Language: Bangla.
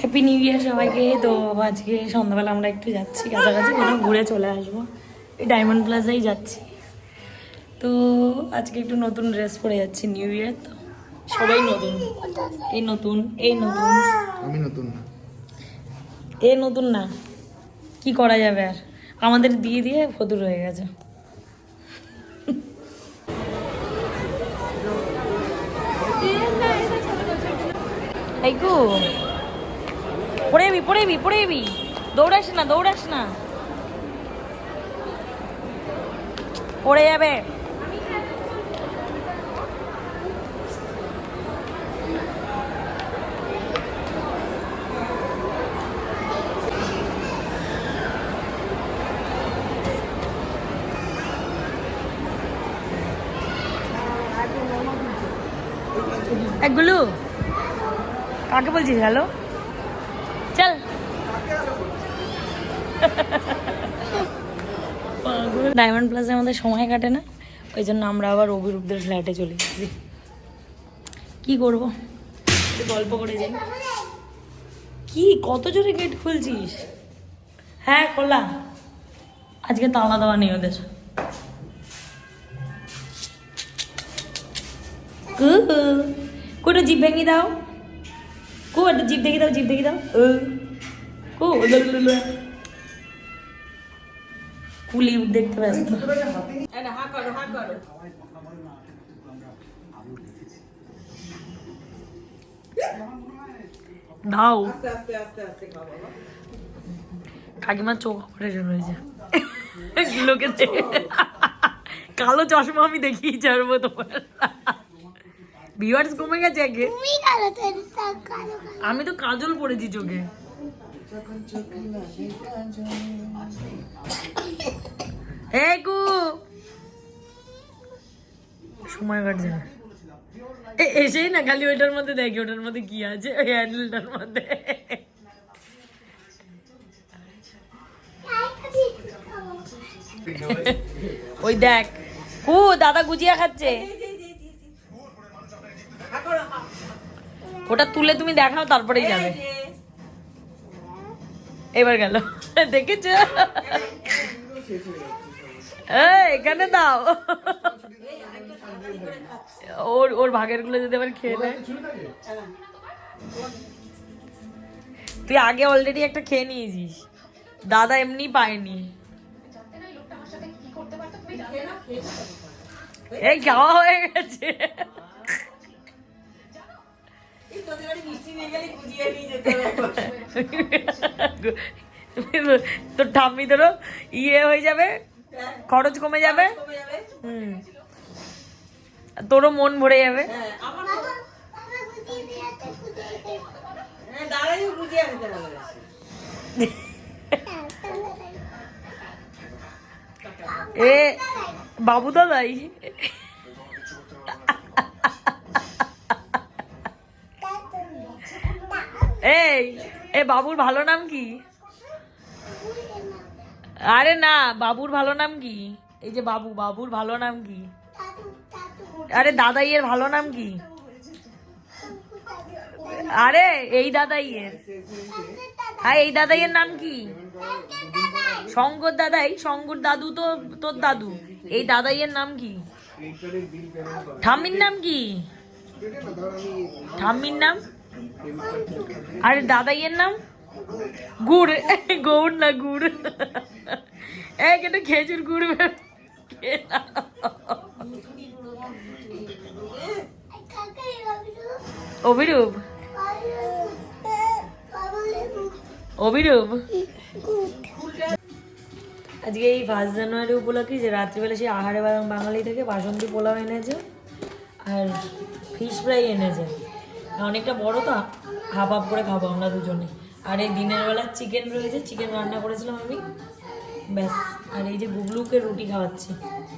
হ্যাপি নিউ ইয়ার সবাইকে। তো আজকে সন্ধ্যাবেলা আমরা একটু যাচ্ছি কাছাকাছি কোনো ঘুরে চলে আসব। এই ডায়মন্ড প্লাজাই যাচ্ছি। তো আজকে একটু নতুন ড্রেস পরে যাচ্ছি নিউ ইয়ার তো সবাই নতুন। এই নতুন এই নতুন। আমি নতুন না। এ নতুন না। কি করা যাবে আর? আমাদের দিয়ে দিয়ে ফতুর হয়ে গেছে। এই গো। পড়ে যাবি পড়ে পড়ে দৌড়াস না দৌড়াস না পড়ে যাবে একগুলো কাকে বলছিস হ্যালো ডায়মন্ড প্লাসে আমাদের সময় কাটে না, ওই জন্য আমরা আবার অভিরূপদের ফ্ল্যাটে চলে গেছি। কি করব? গল্প করে যাই। কি, কত জোরে গেট খুলছিস? হ্যাঁ খোলা। আজকে তালা দেওয়া নেই ওদের। কোটা জিভ ভেঙে দাও। কো, একটা জিভ দেখে দাও জিভ দেখে দাও। কু কুলি দেখতে ব্যস্ত। দাও। কাকিমার চোখ অপারেশন হয়েছে লোকে কালো চশমা আমি দেখিয়ে ছাড়বো তোমার। ভিউয়ার্স কমে গেছে আগে। কালো তো কাজল পড়েছি কালো এই কু সময় কাটছে না। এসেই না খালি ওইটার মধ্যে দেখি, ওটার মধ্যে কি আছে? ওই হ্যান্ডেলটার মধ্যে। ওই দেখ। কু দাদা গুজিয়া খাচ্ছে। ওটা তুলে তুমি দেখাও, তারপরেই যাবে। এবার গেল। দেখেছ? এখানে দাও। ওর ওর ভাগেরগুলো যদি আবার খেয়ে নেয়। তুই আগে অলরেডি একটা খেয়ে নিয়েছিস। দাদা এমনি পায়নি। এই খাওয়া হয়ে গেছে। তোর ঠাম্মি তোরও ইয়ে হয়ে যাবে খরচ কমে যাবে। হুম। তোরও মন ভরে যাবে। দিয়েছে বুঝিয়ে এ বাবু দাদাই এই, এ বাবুর ভালো নাম কি? আরে না, বাবুর ভালো নাম কি? এই যে বাবু, বাবুর ভালো নাম কি? আরে দাদাইয়ের ভালো নাম কি? আরে, এই দাদাইয়ের। হ্যাঁ এই দাদাইয়ের নাম কি? শঙ্কর দাদাই, শঙ্কর দাদু তো, তোর দাদু। এই দাদাইয়ের নাম কি? ঠাম্মির নাম কি? ঠাম্মির নাম? আরে দাদাইয়ের নাম? গুড়। গৌড় না গুড়? এক একটা খেজুর গুড়। অভিরূপ? অভিরূপ? আজকে এই ফার্স্ট জানুয়ারি উপলক্ষে যে রাত্রিবেলা সেই আহারে বাঙালি থেকে বাসন্তী পোলাও এনেছে আর ফিশ ফ্রাই এনেছে। অনেকটা বড় তো, হাফ হাফ করে খাব আমরা দুজনে। আর এই দিনের বেলা চিকেন রয়েছে চিকেন রান্না করেছিলাম আমি। ব্যাস, আর এই যে বুবলুকে রুটি খাওয়াচ্ছি।